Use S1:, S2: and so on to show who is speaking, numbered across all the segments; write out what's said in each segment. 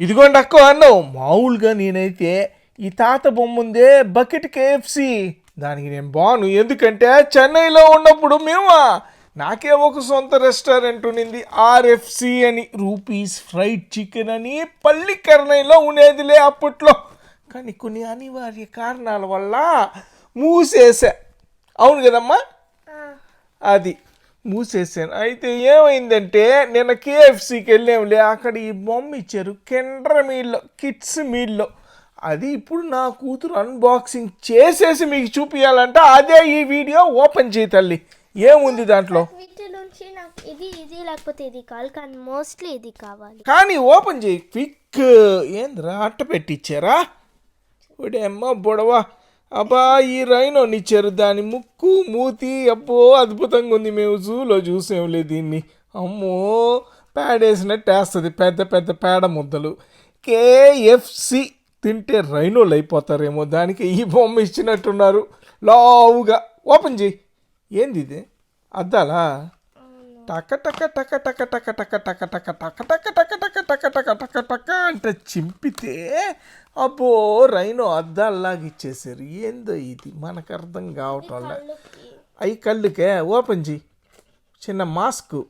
S1: ఇదిగోండి అక్క అన్నావు. మామూలుగా నేనైతే ఈ తాత బొమ్మ ఉందే బకెట్ కేఎఫ్సి దానికి నేను బాను. ఎందుకంటే చెన్నైలో ఉన్నప్పుడు మేము నాకే ఒక సొంత రెస్టారెంట్ ఉన్నింది. ఆర్ఎఫ్సి అని రూపీస్ ఫ్రైడ్ చికెన్ అని పల్లికరణైలో ఉండేదిలే అప్పట్లో. కానీ కొన్ని అనివార్య కారణాల వల్ల మూసేసా అవును కదమ్మా? అది. మూసేసాను అయితే ఏమైందంటే నిన్న కేఎఫ్సికి వెళ్ళాంలే అక్కడ ఈ బొమ్మ ఇచ్చారు కెండ్ర మీల్లో కిడ్స్ మీల్లో. అది ఇప్పుడు నా కూతురు అన్బాక్సింగ్ చేసేసి మీకు చూపించాలంటే అదే ఈ వీడియో ఓపెన్ చేయి తల్లి. ఏముంది దాంట్లో?
S2: నాకు ఇది ఇది లేకపోతే ఇది కావాలి కానీ మోస్ట్లీ ఇది కావాలి.
S1: కానీ ఓపెన్ చేయి. క్విక్! ఏంద్రా అట్ట పెట్టిచ్చారా? ఒడే అమ్మ బొడవ! అబ్బా ఈ రైనోని ఇచ్చారు దాని ముక్కు మూతి అబ్బో అద్భుతంగా ఉంది. మేము జూలో చూసాంలే దీన్ని. అమ్మో పేడేసినట్టు వేస్తుంది. పెద్ద పెద్ద పేడ ముద్దలు. కేఎఫ్సి తింటే రైనోలు అయిపోతారేమో. దానికి ఈ బొమ్మ ఇచ్చినట్టున్నారు. లావుగా. ఓపెన్ చేయి ఏంది ఇది? అద్దాలా? టక టక టక టక టక టక టక టక టక అంటే చింపితే అబ్బో రైనో అద్దాల్లాగా ఇచ్చేసారు ఏందో ఇది? మనకు అర్థం కావటం అవి కళ్ళుకే. ఓపెన్ చేయి చిన్న మాస్క్.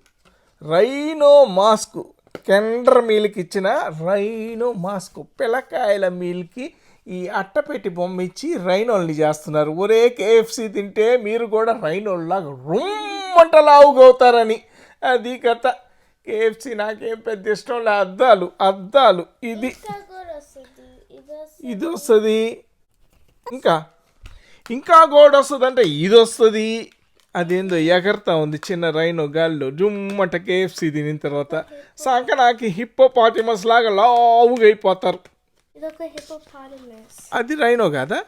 S1: Rhino mask. కెండ్ర మీల్కి ఇచ్చిన రైనో మాస్క్. పిల్లకాయల మీల్కి ఈ అట్టపెట్టి బొమ్మ ఇచ్చి రైనోల్ని చేస్తున్నారు. ఒరే కేఎఫ్సి తింటే మీరు కూడా రైనోల్లాగా రొమ్మంట లావుగవుతారని. అది కథ. కేఎఫ్సి నాకేం పెద్ద ఇష్టం లే అద్దాలు అద్దాలు. ఇది
S2: ఇది వస్తుంది.
S1: ఇంకా ఇంకా గోడ వస్తుంది అంటే ఇది వస్తుంది. అదేందో ఎగరతా ఉంది చిన్న రైనో గాల్లో. జుమ్మట కేఎఫ్సి తినిన తర్వాత సంకనాకి హిప్పో పాటిమస్ లాగా లావుగా అయిపోతారు. అది రైనో కాదా?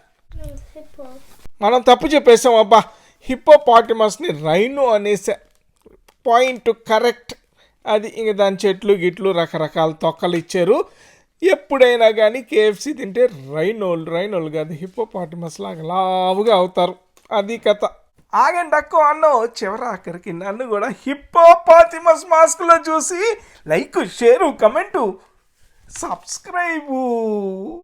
S1: మనం తప్పు చెప్పేసాం అబ్బా. హిప్పో పాటిమస్ని రైనో అనేసా పాయింట్ కరెక్ట్ అది ఇంక దాని చెట్లు గిట్లు రకరకాల తొక్కలు ఇచ్చారు. ఎప్పుడైనా కానీ కేఎఫ్సి తింటే రైనోలు రైనోలు కాదు హిప్పో పాటిమస్ లాగా లావుగా అవుతారు. అది కథ. ఆగండి అక్కో అన్నో చివరి ఆఖరికి నన్ను కూడా హిప్పో మాస్క్లో చూసి లైక్ షేరు కమెంటు సబ్స్క్రైబు.